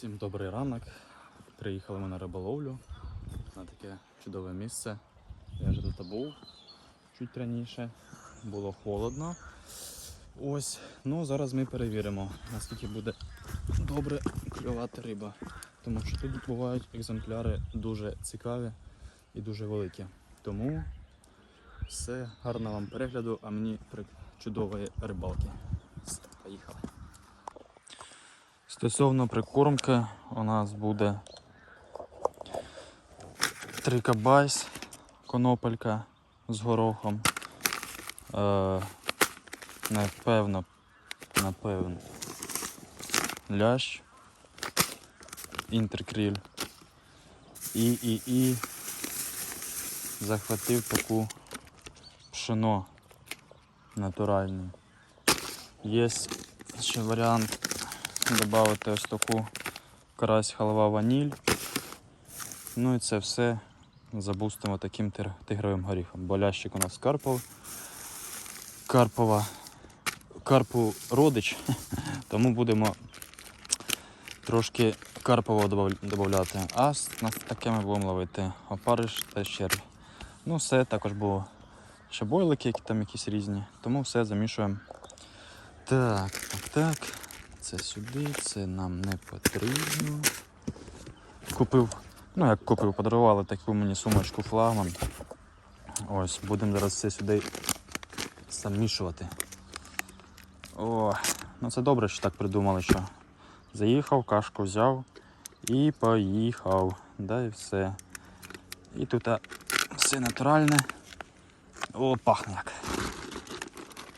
Всім добрий ранок. Приїхали ми на риболовлю на таке чудове місце. Я вже тут був чуть раніше. Було холодно. Ось, ну зараз ми перевіримо, наскільки буде добре клювати риба. Тому що тут бувають екземпляри дуже цікаві і дуже великі. Тому все, гарного вам перегляду, а мені чудової рибалки. Все, поїхали. Стосовно прикормки у нас буде трикабайс, конопелька з горохом. Е, напевно, напевно, лящ, інтеркріль. І, і, і захватив таку пшено натуральне. Є ще варіант додати ось таку карась халва ваніль. Ну і це все забустимо таким тигровим горіхом. Болящик у нас Карпов. Карпова. Карпу родич, тому будемо трошки карпова додати. А на таке ми будемо ловити опариш та червь. Ну, все також було ще бойлики, які там якісь різні. Тому все замішуємо. Так, так, так. Це сюди, це нам не потрібно. Купив, ну як купив, подарували таку мені сумочку флагман. Ось, будемо зараз все сюди замішувати. О, ну це добре, що так придумали, що заїхав, кашку взяв і поїхав. Да і все. І тут все натуральне. О, пахне як.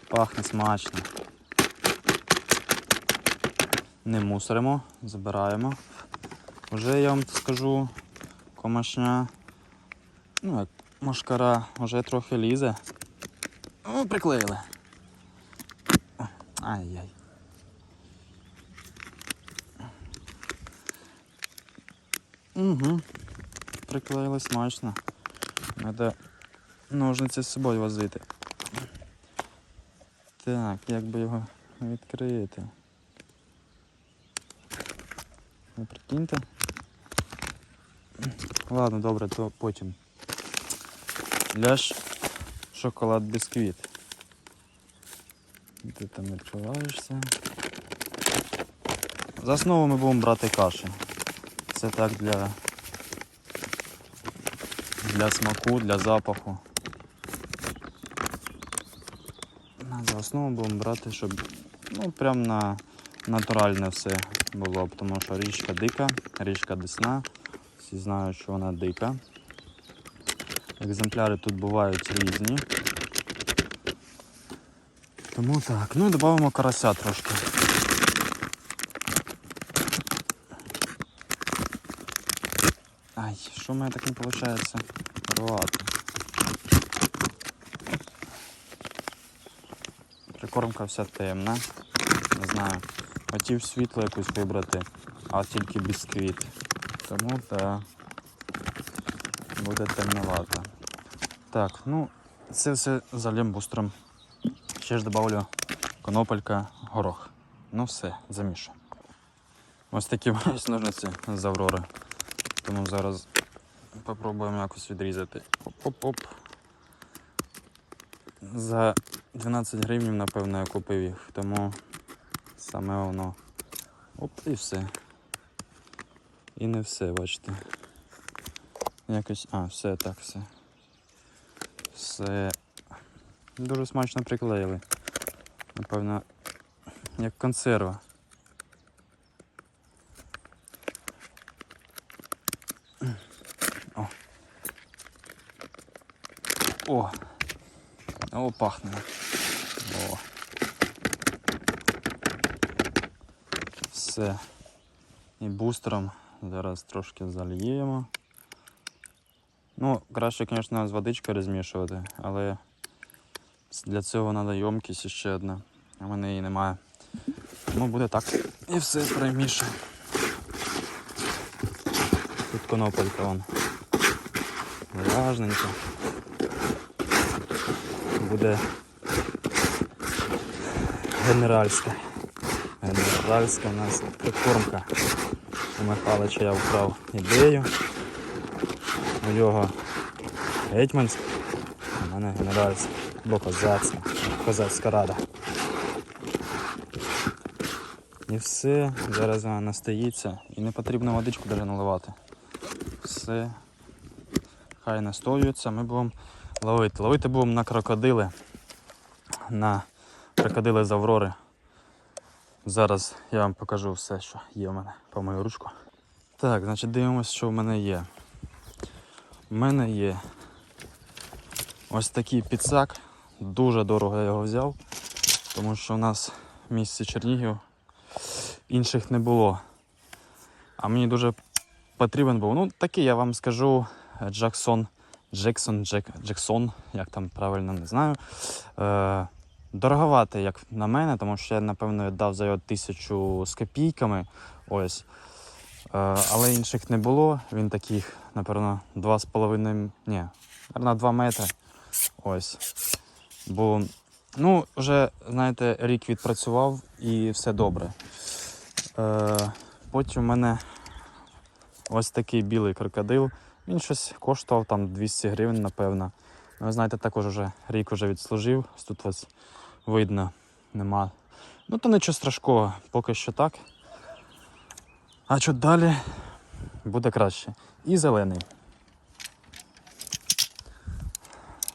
Пахне смачно. Не мусоримо, забираємо. Вже я вам скажу, комашня, ну як машкара вже трохи лізе. О, приклеїли. Ай-яй. Угу. Приклеїли смачно. Треба ножниці з собою возити. Так, як би його відкрити? Ви прикиньте. Ладно, добре, то потім. Ляж шоколад бісквіт. Ти там відчуваєшся. За основу ми будемо брати каші. Це так для, для смаку, для запаху. За основу будемо брати, щоб ну, прям на натуральне все було, б, тому що річка дика, річка Десна. Всі знають, що вона дика. Екземпляри тут бувають різні. Тому так, ну і додамо карася трошки. Ай, що в мене так не виходить? Рвати. Прикормка вся темна. Не знаю. Хотів світло якусь вибрати, а тільки бісквіт. Тому так. Буде темновато. Так, ну це все залім бустром. Ще ж додавлю конопелька, горох. Ну все, замішую. Ось такі ось ножниці з Аврори. Тому зараз попробуємо якось відрізати. Оп-оп-оп. За 12 гривень, напевно, я купив їх, тому саме воно. Оп, і все. І не все, бачите. Якось. А, все так, все. Все. Дуже смачно приклеїли. Напевно, як консерва. О. О. О, пахне. О. Все. І бустером зараз трошки зальємо. Ну, краще, звісно, з водичкою розмішувати, але для цього треба ємкість ще одна. В мене її немає. Тому буде так. І все перемішуємо. Тут конопелька вон. Влажненько. Буде генеральська. Генеральська у нас прикормка. У Михайловича я вкрав ідею. У його гетьманська, у мене генеральська, бо козацька, козацька рада. І все, зараз вона настоїться. І не потрібно водичку навіть наливати. Все. Хай настоюється, ми будемо ловити. Ловити будемо на крокодили. На крокодили з Аврори. Зараз я вам покажу все, що є в мене по мою ручку. Так, значить дивимося, що в мене є. У мене є ось такий підсак. Дуже дорого я його взяв, тому що у нас в місті Чернігів інших не було. А мені дуже потрібен був. Ну, такий я вам скажу Джексон. Джексон, Джек, Джексон, як там правильно не знаю. Е, дороговатий, як на мене, тому що я, напевно, віддав за його тисячу з копійками. Ось. Е, але інших не було. Він таких, напевно, 2,5, ні, напевно, 2 метри. Ось. Бо, ну, вже, знаєте, рік відпрацював і все добре. Е, потім в мене ось такий білий крокодил. Він щось коштував там 200 гривень, напевно. Ви знаєте, також вже рік вже відслужив. Тут ось видно, нема. Ну, то нічого страшного, поки що так. А що далі буде краще. І зелений.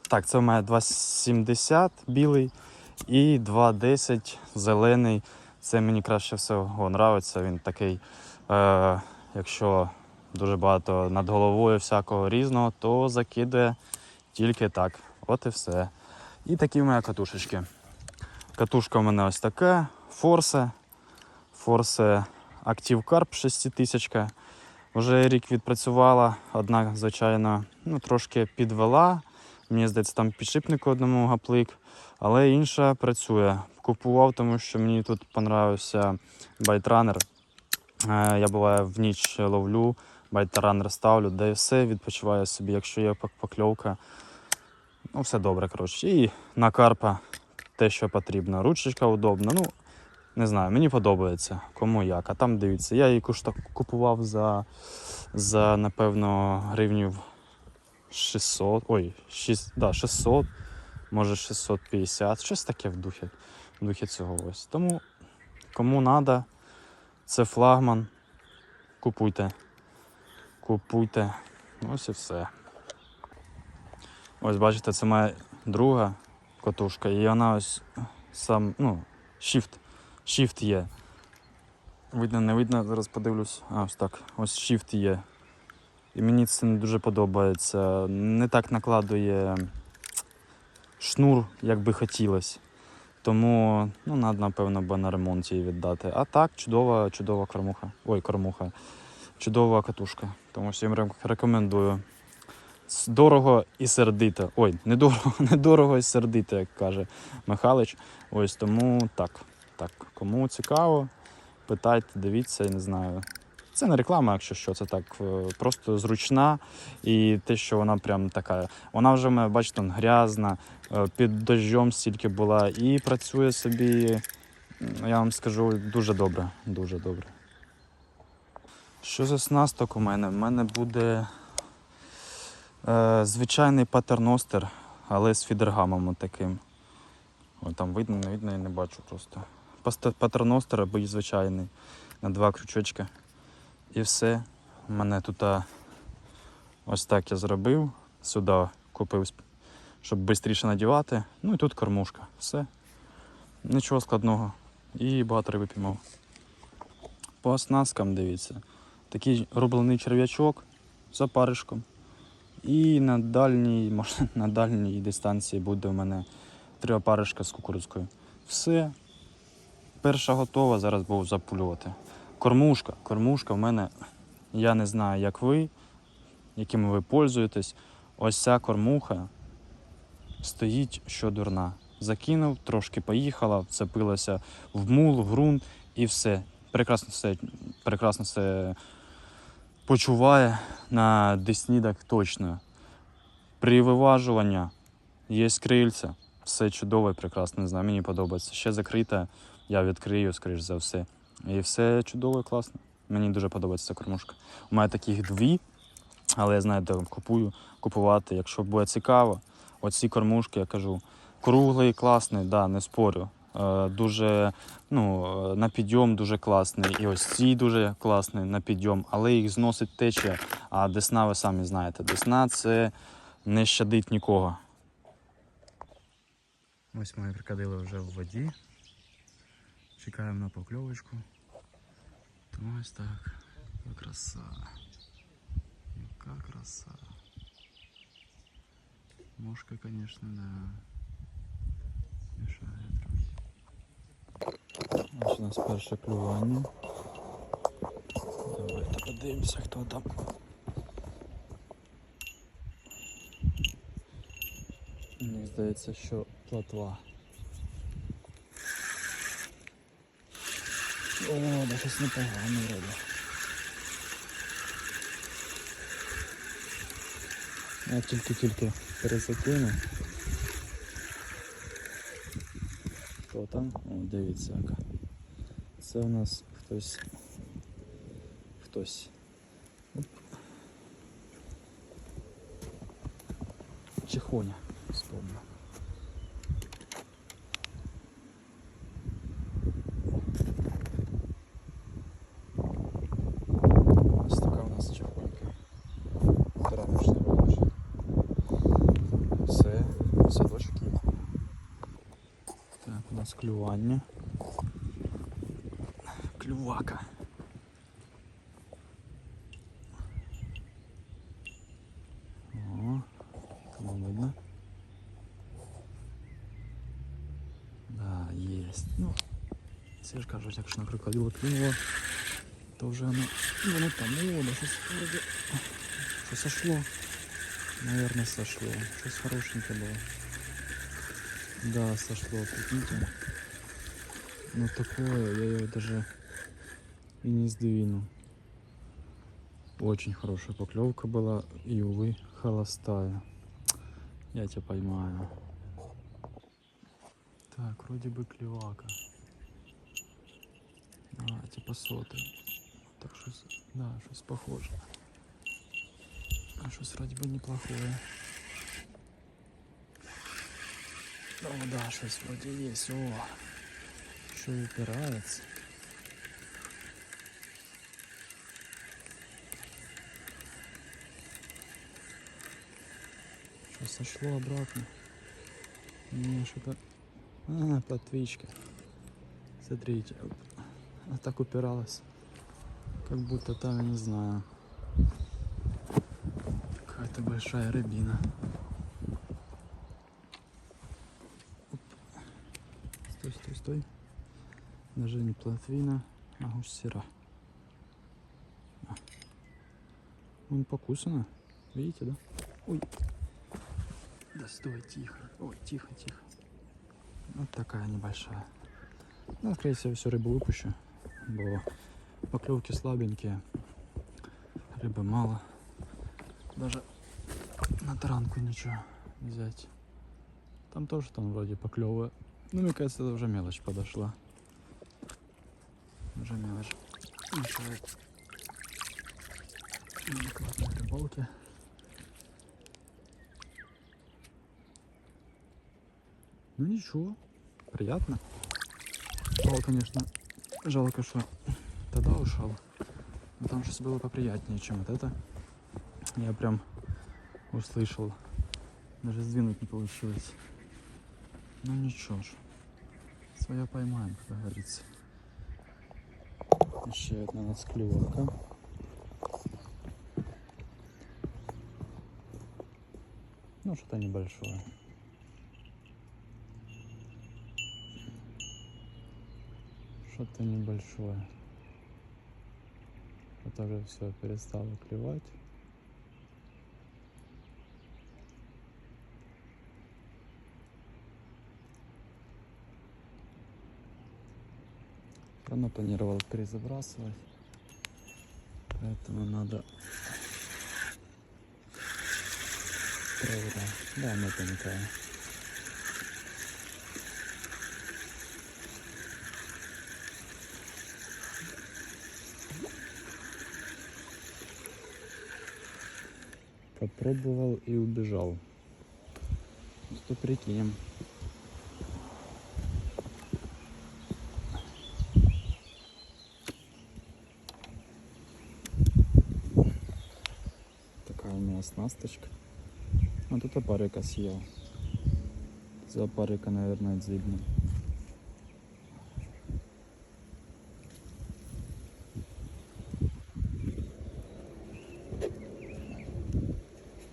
Так, це у мене 2,70 білий і 2,10 зелений. Це мені краще всього подобається. Він такий, е, якщо дуже багато над головою всякого різного, то закидає тільки так. От і все. І такі в мене катушечки. Катушка в мене ось така, Форсе. Форсе Active Carp 6000. Вже рік відпрацювала, однак, звичайно, ну, трошки підвела. Мені здається, там підшипник одному гаплик, але інша працює. Купував, тому що мені тут понравився байтранер. Е, Я буває в ніч ловлю, байтранер ставлю, де все відпочиваю собі, якщо є покльовка. Ну, все добре, коротше. І на карпа те, що потрібно. Ручечка удобна. Ну, не знаю, мені подобається, кому як. А там дивіться, я її купував за, за напевно, гривнів 600, ой, 6, да, 600, може 650, щось таке в духі, в духі цього ось. Тому кому треба, це флагман, купуйте. Купуйте. Ось і все. Ось бачите, це моя друга котушка, і вона ось сам, ну, shift, shift є. Видно, не видно, зараз подивлюсь. А, ось так. Ось shift є. І мені це не дуже подобається. Не так накладує шнур, як би хотілося. Тому ну, треба, напевно, би на ремонт її віддати. А так, чудова, чудова кормуха. Ой, кормуха. Чудова катушка. Тому їм рекомендую. Дорого і сердито. Ой, недорого, недорого і сердито, як каже Михайлович. Ось тому так. Так, кому цікаво, питайте, дивіться, я не знаю. Це не реклама, якщо що, це так е, просто зручна і те, що вона прям така. Вона вже, бачите, грязна, е, під дощом стільки була і працює собі, я вам скажу, дуже добре. Дуже добре. Що за снасток у мене? У мене буде звичайний патерностер, але з фідергамом таким. О, там видно, не видно, я не бачу просто. Патерностер або звичайний на два крючочки. І все. У мене тут ось так я зробив. Сюди купив, щоб швидше надівати. Ну і тут кормушка. Все. Нічого складного. І багато риби піймав. По оснасткам дивіться. Такий рублений черв'ячок з опаришком. І на дальній, може, на дальній дистанції буде у мене три опаришка з кукурудзкою. Все. Перша готова, зараз буду запулювати. Кормушка. Кормушка в мене, я не знаю, як ви, якими ви пользуєтесь. Ось ця кормуха стоїть що дурна. Закинув, трошки поїхала, вцепилася в мул, в ґрунт і все. Прекрасно все, прекрасно все почуває на десні так точно. При виважуванні є крильця, все чудово і прекрасно, не знаю, мені подобається. Ще закрите, я відкрию, скоріш за все. І все чудово і класно. Мені дуже подобається ця кормушка. У мене таких дві, але я знаю, де купую, купувати. Якщо буде цікаво, оці кормушки, я кажу, круглий, класний, да, не спорю. Е, дуже ну, е, на підйом дуже класний. І ось ці дуже класний на підйом, але їх зносить течія. А десна, ви самі знаєте, десна це не щадить нікого. Ось мої крокодили вже в воді. Чекаємо на покльовочку. Ось так. Яка краса. Яка краса. Мошка, конечно, да. Трохи. Ось у нас перше клювання. Давайте подивимося, хто там. Мені здається, що плотва. О, да щось непогано вроде. Я тільки-тільки перезакинув. Хто? О, дивіться яка. Це у нас хтось. Хтось. Чехоня, вспомнив. Клювання. Клювака. О, там видно. Да, есть. Ну, це ж кажуть, якщо на крокодила клюнуло, то вже воно, воно там, о, да щось вроде, що сошло. Наверное, сошло. Щось хорошеньке було. Да, сошло, прикиньте. Ну такое, я его даже и не сдвину. Очень хорошая поклевка была, и, увы, холостая. Я тебя поймаю. Так, вроде бы клевака. Типа соты. Так что, да, что похоже. А что вроде бы неплохое. О, да, что вроде есть. О, что упирается. Что сошло обратно? Не, что-то... А, плотвичка. Смотрите. Она так упиралась. Как будто там, я не знаю. Какая-то большая рыбина. Оп. Стой, стой, стой. Даже не плотвина, а гусера. Вон покусана. Видите, да? Ой. Да стой, тихо. Ой, тихо, тихо. Вот такая небольшая. Ну, скорее всего, всю рыбу выпущу. Бо поклевки слабенькие. Рыбы мало. Даже на таранку ничего взять. Там тоже там вроде поклевывая. Ну, мне кажется, это уже мелочь подошла. Уже мелочь мешает. Адекватной рыбалке. Ну ничего, приятно. Стало, конечно, жалко, что тогда ушел. Там сейчас было поприятнее, чем вот это. Я прям услышал. Даже сдвинуть не получилось. Ну ничего ж. Своя поймаем, как говорится. Еще одна клевалка. Ну, что-то небольшое. Что-то небольшое. Это уже все перестало клевать. Она планировал перезабрасывать. Поэтому надо проверять. Да, она тонкая. Попробовал и убежал. Что прикинем. гарна оснасточка. А тут опарика съел. Це опарика, мабуть, зібне.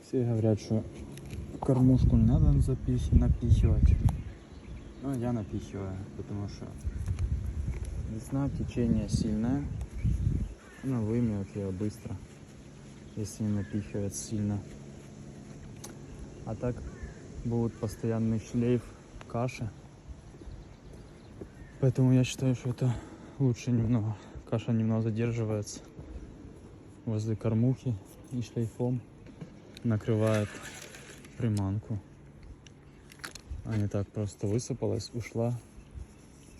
Всі говорять, що кормушку не треба напіхивати. но ну, я напихиваю, потому что не течение сильное. Она вымет ее быстро если не напихивать сильно. А так будет постоянный шлейф каши. Поэтому я считаю, что это лучше немного. Каша немного задерживается возле кормухи и шлейфом накрывает приманку. А не так просто высыпалась, ушла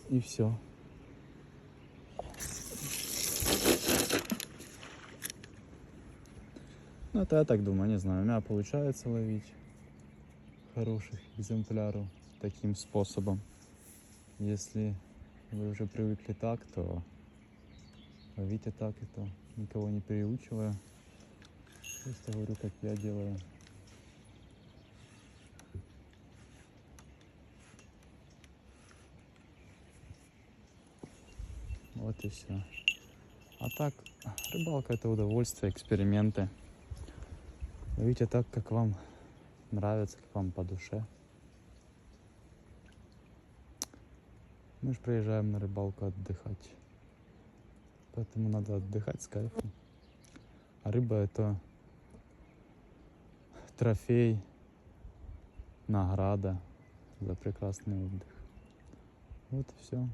и все. Ну это я так думаю, не знаю. У меня получается ловить хороших экземпляров таким способом. Если вы уже привыкли так, то ловите так и то. Никого не переучиваю. Просто говорю, как я делаю. Вот и все. А так, рыбалка это удовольствие, эксперименты. Ловите так, как вам нравится, как вам по душе. Мы же приезжаем на рыбалку отдыхать. Поэтому надо отдыхать с кайфом. А рыба это трофей, награда за прекрасный отдых. Вот и все.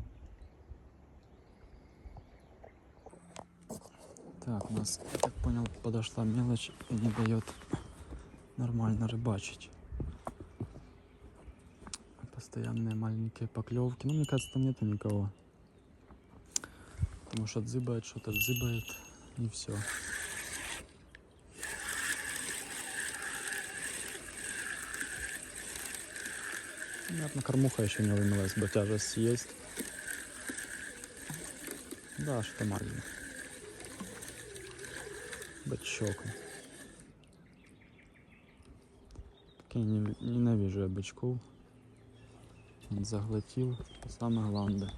Так, у нас, я так понял, подошла мелочь и не дает нормально рыбачить. Постоянные маленькие поклевки. Ну, мне кажется, там нету никого. Потому что дзыбает, что-то дзыбает, и все. Наверное, кормуха еще не вымылась, бо тяжесть есть. Да, что маленькое. Бачок. Так я не- ненавижу я бачков. Он заглотил саме главное.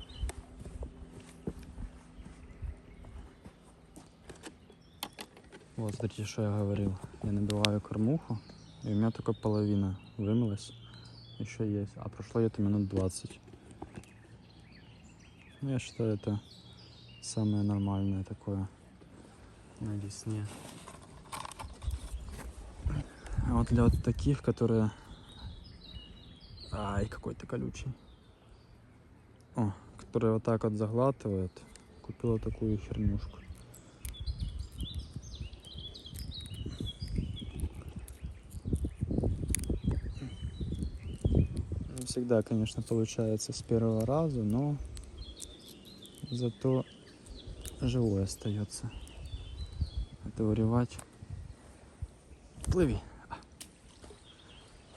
Вот, смотрите, что я говорил. Я набиваю кормуху, и у меня только половина вымылась. Еще есть. А прошло где-то минут 20. Ну, я считаю, это самое нормальное такое на весне. А вот для вот таких, которые... Ай, какой то колючий. О, которые вот так вот заглатывают. Купила такую хернюшку. Не всегда, конечно, получается с первого раза, но зато живой остается. Это вырывать. Плыви.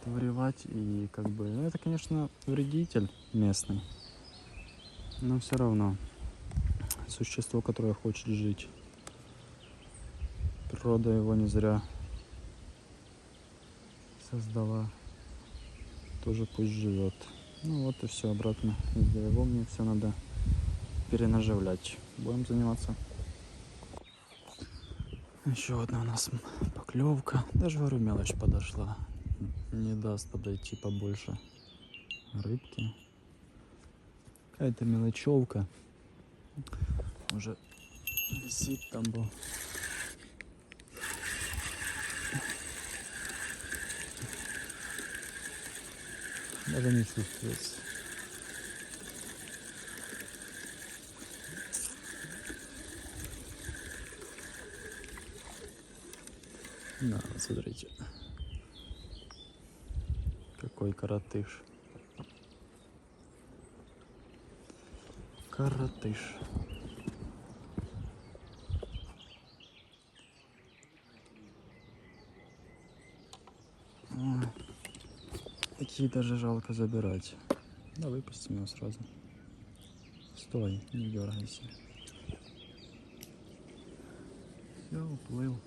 Вырывать и как бы, ну, это, конечно, вредитель местный, но все равно существо, которое хочет жить. Природа его не зря создала. Тоже пусть живет. Ну вот и все обратно. Из-за его мне все надо перенаживлять. Будем заниматься. Еще одна у нас поклевка. Даже говорю, мелочь подошла. Не даст подойти побольше рыбки. Какая-то мелочевка. Уже висит там был. Даже не чувствуется. Да, смотрите такой коротыш. Коротыш. Ой. Такие даже жалко забирать. Да выпустим его сразу. Стой, не дергайся. Все, уплыл.